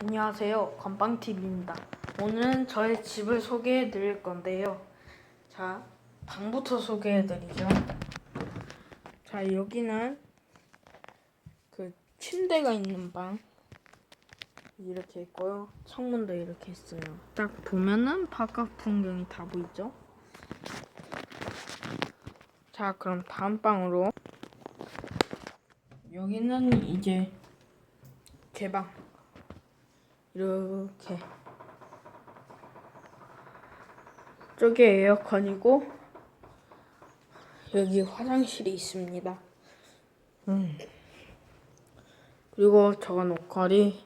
안녕하세요. 건빵TV입니다. 오늘은 저의 집을 소개해 드릴 건데요. 자, 방부터 소개해 드리죠. 자, 여기는 그 침대가 있는 방. 이렇게 있고요. 창문도 이렇게 있어요. 딱 보면은 바깥 풍경이 다 보이죠? 자, 그럼 다음 방으로. 여기는 이제 제 방. 이렇게 저기 에어컨이고 여기 화장실이 있습니다. 음. 그리고 저건 옷걸이,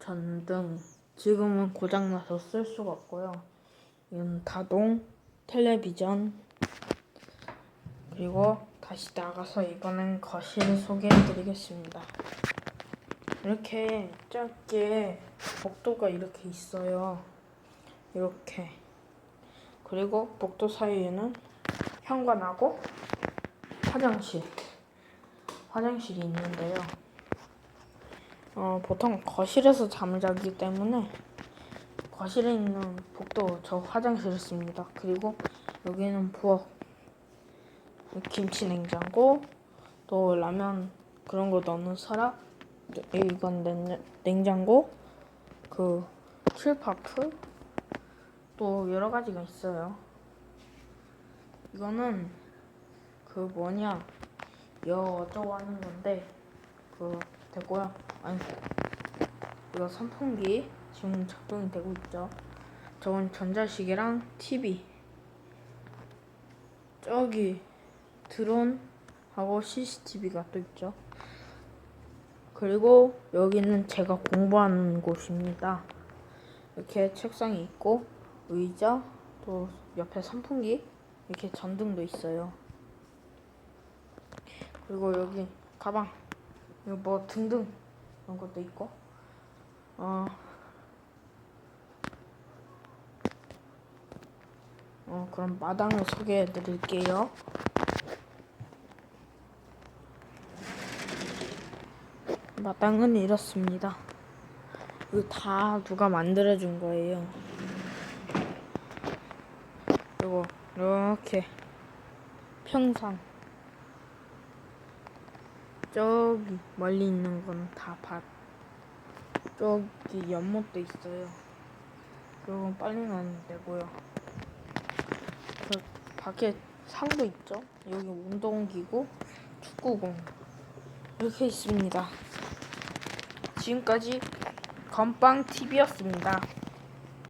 전등. 지금은 고장나서 쓸 수가 없고요. 이건 다동, 텔레비전. 그리고 다시 나가서 이거는 거실 소개해드리겠습니다. 이렇게 짧게 복도가 이렇게 있어요. 이렇게. 그리고 복도 사이에는 현관하고 화장실. 화장실이 있는데요. 어, 보통 거실에서 잠을 자기 때문에 거실에 있는 복도 저 화장실을 씁니다. 그리고 여기는 부엌, 김치 냉장고, 또 라면 그런 거 넣는 서랍, 이건 냉, 냉장고, 그 킬파프, 또 여러 가지가 있어요. 이거는 그 뭐냐 여 어쩌고 하는 건데 그 됐고요. 아니 이거 선풍기 지금 작동이 되고 있죠. 저건 전자시계랑 TV. 저기 드론하고 CCTV가 또 있죠. 그리고 여기는 제가 공부하는 곳입니다. 이렇게 책상이 있고 의자 또 옆에 선풍기 이렇게 전등도 있어요. 그리고 여기 가방 이거 뭐 등등 이런 것도 있고 어, 어 그럼 마당을 소개해 드릴게요. 마당은 이렇습니다. 이거 다 누가 만들어준 거예요. 그리고 이렇게 평상 저기 멀리 있는 건 다 밭. 저기 연못도 있어요. 그리고 빨리 가면 되고요. 그 밖에 상도 있죠. 여기 운동기구, 축구공 이렇게 있습니다. 지금까지 건빵 TV였습니다.